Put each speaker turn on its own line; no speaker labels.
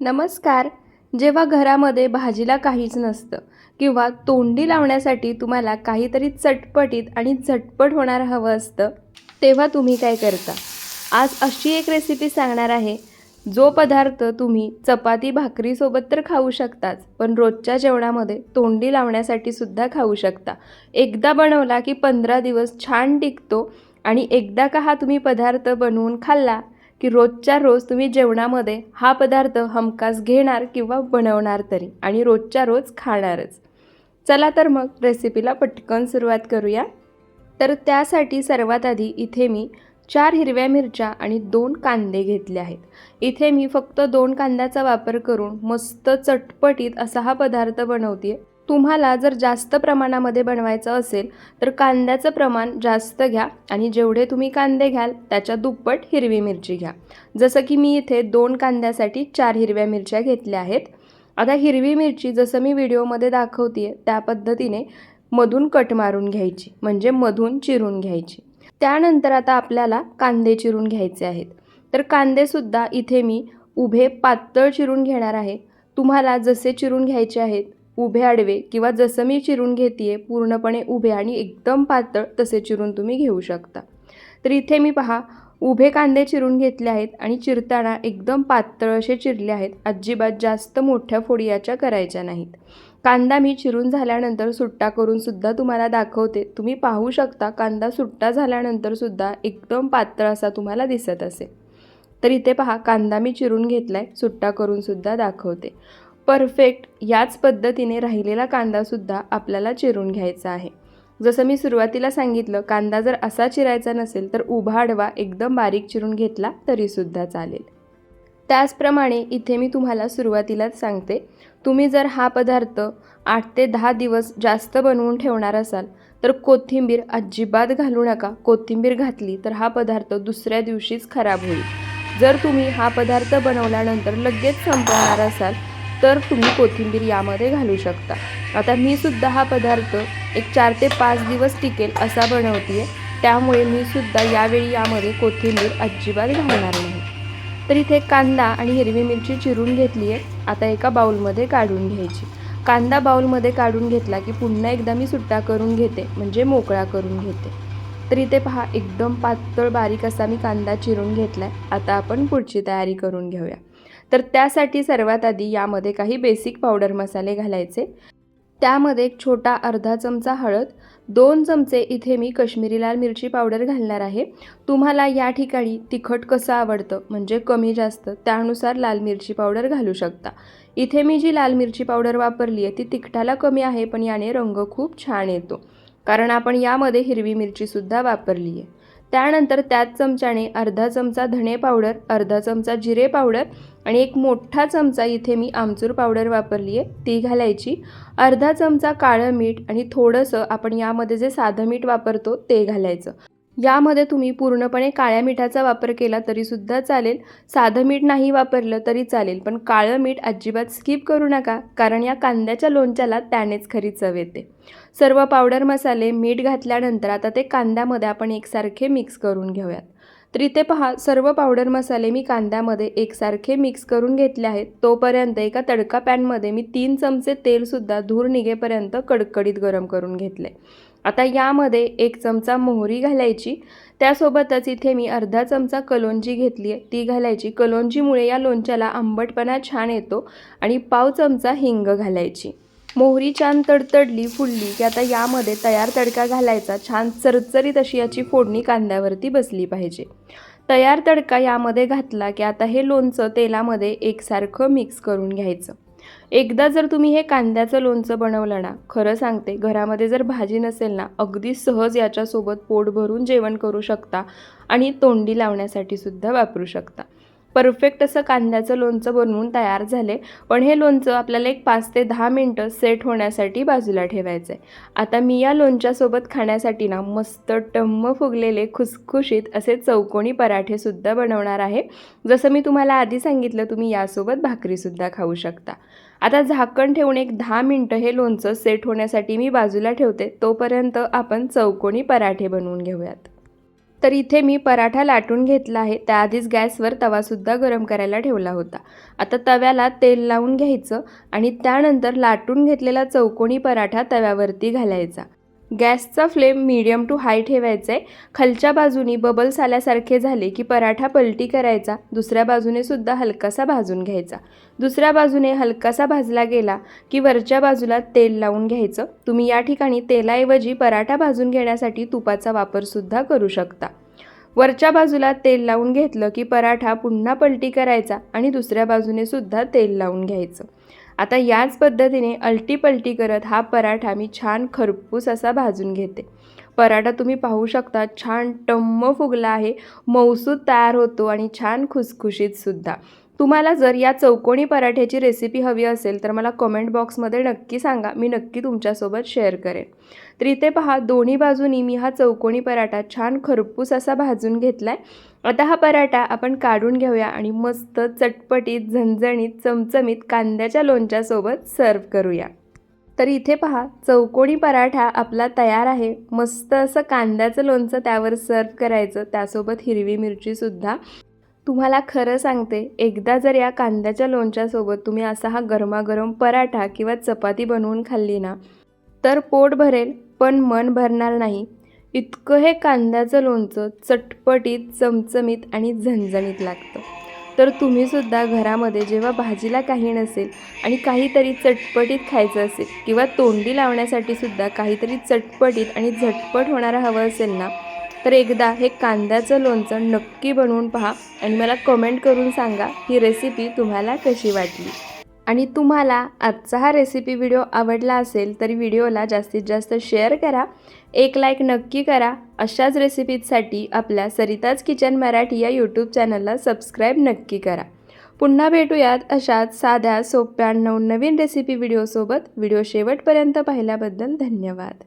नमस्कार. जेव्हा घरामध्ये भाजीला काहीच नसतं किंवा तोंडी लावण्यासाठी तुम्हाला काहीतरी चटपटीत आणि झटपट होणार हवं असतं तेव्हा तुम्ही काय करता? आज अशी एक रेसिपी सांगणार आहे. जो पदार्थ तुम्ही चपाती भाकरीसोबत तर खाऊ शकताच पण रोजच्या जेवणामध्ये तोंडी लावण्यासाठी सुद्धा खाऊ शकता. एकदा बनवला की पंधरा दिवस छान टिकतो आणि एकदा का हा तुम्ही पदार्थ बनवून खाल्ला की रोजच्या रोज तुम्ही जेवणामध्ये हा पदार्थ हमखास घेणार किंवा बनवणार तरी आणि रोजच्या रोज खाणारच. चला तर मग रेसिपीला पटकन सुरुवात करूया. तर त्यासाठी सर्वात आधी इथे मी चार हिरव्या मिरच्या आणि दोन कांदे घेतले आहेत. इथे मी फक्त दोन कांद्याचा वापर करून मस्त चटपटीत असा हा पदार्थ बनवते तुम्हाला जर जास्त प्रमाणामध्ये बनवायचं असेल तर कांद्याचं प्रमाण जास्त घ्या आणि जेवढे तुम्ही कांदे घ्याल त्याच्या दुप्पट हिरवी मिरची घ्या. जसं की मी इथे दोन कांद्यासाठी चार हिरव्या मिरच्या घेतल्या आहेत. आता हिरवी मिरची जसं मी व्हिडिओमध्ये दाखवते त्या पद्धतीने मधून कट मारून घ्यायची म्हणजे मधून चिरून घ्यायची. त्यानंतर आता आपल्याला कांदे चिरून घ्यायचे आहेत. तर कांदेसुद्धा इथे मी उभे पातळ चिरून घेणार आहे. तुम्हाला जसे चिरून घ्यायचे आहेत उभे आडवे किंवा जसं मी चिरून घेते पूर्णपणे उभे आणि एकदम पातळ तसे चिरून तुम्ही घेऊ शकता. तर इथे मी पहा उभे कांदे चिरून घेतले आहेत आणि चिरताना एकदम पातळ असे चिरले आहेत. अजिबात जास्त मोठ्या फोडियाच्या करायच्या नाहीत. कांदा मी चिरून झाल्यानंतर सुट्टा करून सुद्धा तुम्हाला दाखवते. तुम्ही पाहू शकता कांदा सुट्टा झाल्यानंतर सुद्धा एकदम पातळ असा तुम्हाला दिसत असेल. तर इथे पहा कांदा मी चिरून घेतला आहे सुट्टा करून सुद्धा दाखवते. परफेक्ट याच पद्धतीने राहिलेला कांदासुद्धा आपल्याला चिरून घ्यायचा आहे. जसं मी सुरुवातीला सांगितलं कांदा जर असा चिरायचा नसेल तर उभा आडवा एकदम बारीक चिरून घेतला तरीसुद्धा चालेल. त्याचप्रमाणे इथे मी तुम्हाला सुरुवातीलाच सांगते तुम्ही जर हा पदार्थ आठ ते दहा दिवस जास्त बनवून ठेवणार असाल तर कोथिंबीर अजिबात घालू नका. कोथिंबीर घातली तर हा पदार्थ दुसऱ्या दिवशीच खराब होईल. जर तुम्ही हा पदार्थ बनवल्यानंतर लगेच संपवणार असाल तर तुम्ही कोथिंबीर यामध्ये घालू शकता. आता मी सुद्धा हा पदार्थ एक चार ते पाच दिवस टिकेल असा बनवते त्यामुळे मी सुद्धा यावेळी यामध्ये कोथिंबीर अजिबात घालणार नाही. तर इथे कांदा आणि हिरवी मिरची चिरून घेतली आहे आता एका बाउलमध्ये काढून घ्यायची. कांदा बाउलमध्ये काढून घेतला की पुन्हा एकदा मी सुट्टा करून घेते म्हणजे मोकळा करून घेते. तर इथे पहा एकदम पातळ बारीक असा मी कांदा चिरून घेतला आहे आता आपण पुढची तयारी करून घेऊया. तर त्यासाठी सर्वात आधी यामध्ये काही बेसिक पावडर मसाले घालायचे. त्यामध्ये एक छोटा अर्धा चमचा हळद दोन चमचे इथे मी कश्मीरी लाल मिरची पावडर घालणार आहे. तुम्हाला या ठिकाणी तिखट कसं आवडतं म्हणजे कमी जास्त त्यानुसार लाल मिरची पावडर घालू शकता. इथे मी जी लाल मिरची पावडर वापरली आहे ती तिखटाला कमी आहे पण याने रंग खूप छान येतो. कारण आपण यामध्ये हिरवी मिरचीसुद्धा वापरली आहे. त्यानंतर त्याच चमच्याने अर्धा चमचा धणे पावडर अर्धा चमचा जिरे पावडर आणि एक मोठा चमचा इथे मी आमचूर पावडर वापरली आहे. ती घालायची. अर्धा चमचा काळं मीठ आणि थोडंसं आपण यामध्ये जे साधं मीठ वापरतो ते घालायचं. यामध्ये तुम्ही पूर्णपणे काळ्या मिठाचा वापर केला तरीसुद्धा चालेल. साधं मीठ नाही वापरलं तरी चालेल. पण काळं मीठ अजिबात स्किप करू नका कारण या कांद्याच्या लोणच्याला त्यानेच खरी चव येते. सर्व पावडर मसाले मीठ घातल्यानंतर आता ते कांद्यामध्ये आपण एकसारखे मिक्स करून घेऊयात. तर इथे पहा सर्व पावडर मसाले मी कांद्यामध्ये एकसारखे मिक्स करून घेतले आहेत. तोपर्यंत एका तडका पॅनमध्ये मी तीन चमचे तेलसुद्धा धूर निघेपर्यंत कडकडीत गरम करून घेतले. आता यामध्ये एक चमचा मोहरी घालायची. त्यासोबतच इथे मी अर्धा चमचा कलोंजी घेतली आहे. ती घालायची. कलोंजीमुळे या लोणच्याला आंबटपणा छान येतो आणि पाव चमचा हिंग घालायची. मोहरी छान तडतडली फुलली की आता यामध्ये तयार तडका घालायचा. छान चरचरीत अशी याची फोडणी कांद्यावरती बसली पाहिजे. तयार तडका यामध्ये घातला की आता हे लोणचं तेलामध्ये एकसारखं मिक्स करून घ्यायचं. एकदा जर तुम्ही हे कांद्याचं लोणचं बनवलं ना खरं सांगते घरामध्ये जर भाजी नसेल ना अगदी सहज याच्यासोबत पोट भरून जेवण करू शकता आणि तोंडी लावण्यासाठी सुद्धा वापरू शकता. परफेक्ट असं कांद्याचं लोणचं बनवून तयार झाले. पण हे लोणचं आपल्याला एक पाच ते दहा मिनटं सेट होण्यासाठी बाजूला ठेवायचं आहे. आता मी या लोणच्यासोबत खाण्यासाठी ना मस्त टम्म फुगलेले खुसखुशीत असे चौकोनी पराठेसुद्धा बनवणार आहे. जसं मी तुम्हाला आधी सांगितलं तुम्ही यासोबत भाकरीसुद्धा खाऊ शकता. आता झाकण ठेवून एक दहा मिनटं हे लोणचं सेट होण्यासाठी मी बाजूला ठेवते. तोपर्यंत आपण चौकोनी पराठे बनवून घेऊयात. तर इथे मी पराठा लाटून घेतला आहे. त्याआधीच गॅसवर तवासुद्धा गरम करायला ठेवला होता. आता तव्याला तेल लावून घ्यायचं आणि त्यानंतर लाटून घेतलेला चौकोनी पराठा तव्यावरती घालायचा. गॅसचा फ्लेम मीडियम टू हाय ठेवायचा आहे. खालच्या बाजूनी बबल्स आल्यासारखे झाले की पराठा पलटी करायचा. दुसऱ्या बाजूने सुद्धा हलकासा भाजून घ्यायचा. दुसऱ्या बाजूने हलकासा भाजला गेला की वरच्या बाजूला तेल लावून घ्यायचं. तुम्ही या ठिकाणी तेलाऐवजी पराठा भाजून घेण्यासाठी तुपाचा वापरसुद्धा करू शकता. वरच्या बाजूला तेल लावून घेतलं की पराठा पुन्हा पलटी करायचा आणि दुसऱ्या बाजूने सुद्धा तेल लावून घ्यायचं. आता याच पद्धतीने अलटीपलटी करत हा पराठा मी छान खरपूस असा भाजून घेते. पराठा तुम्ही पाहू शकता छान टम्म फुगला आहे मऊसूद तयार होतो आणि छान खुसखुशीतसुद्धा तुम्हाला जर या चौकोनी पराठ्याची रेसिपी हवी असेल तर मला कमेंट बॉक्समध्ये नक्की सांगा. मी नक्की तुमच्यासोबत शेअर करेन. तर इथे पहा दोन्ही बाजूनी मी हा चौकोनी पराठा छान खरपूस असा भाजून घेतला आहे आता हा पराठा आपण काढून घेऊया आणि मस्त चटपटीत झणझणीत चमचमीत कांद्याच्या लोणच्यासोबत सर्व करूया. तर इथे पहा चौकोणी पराठा आपला तयार आहे. मस्त असं कांद्याचं लोणचं त्यावर सर्व करायचं. त्यासोबत हिरवी मिरचीसुद्धा तुम्हाला खरं सांगते एकदा जर या कांद्याच्या लोणच्यासोबत तुम्ही असा हा गरमागरम पराठा किंवा चपाती बनवून खाल्ली ना तर पोट भरेल पण मन भरणार नाही. इतकं हे कांद्याचं लोणचं चटपटीत चमचमीत आणि झणझणीत लागतं. तर तुम्हीसुद्धा घरामध्ये जेव्हा भाजीला काही नसेल आणि काहीतरी चटपटीत खायचं असेल किंवा तोंडी लावण्यासाठी सुद्धा काहीतरी चटपटीत आणि झटपट होणारं हवं असेल ना तर एकदा हे कांद्याचं लोणचं नक्की बनवून पहा आणि मला कमेंट करून सांगा ही रेसिपी तुम्हाला कशी वाटली. आणि तुम्हाला आजचा हा रेसिपी व्हिडिओ आवडला असेल तर व्हिडिओला जास्तीत जास्त शेअर करा. एक लाईक नक्की करा. अशाच रेसिपीजसाठी आपल्या सरिताज किचन मराठी या यूट्यूब चॅनलला सबस्क्राईब नक्की करा. पुन्हा भेटूयात अशाच साध्या सोप्या नवनवीन रेसिपी व्हिडिओसोबत व्हिडिओ शेवटपर्यंत पाहिल्याबद्दल धन्यवाद.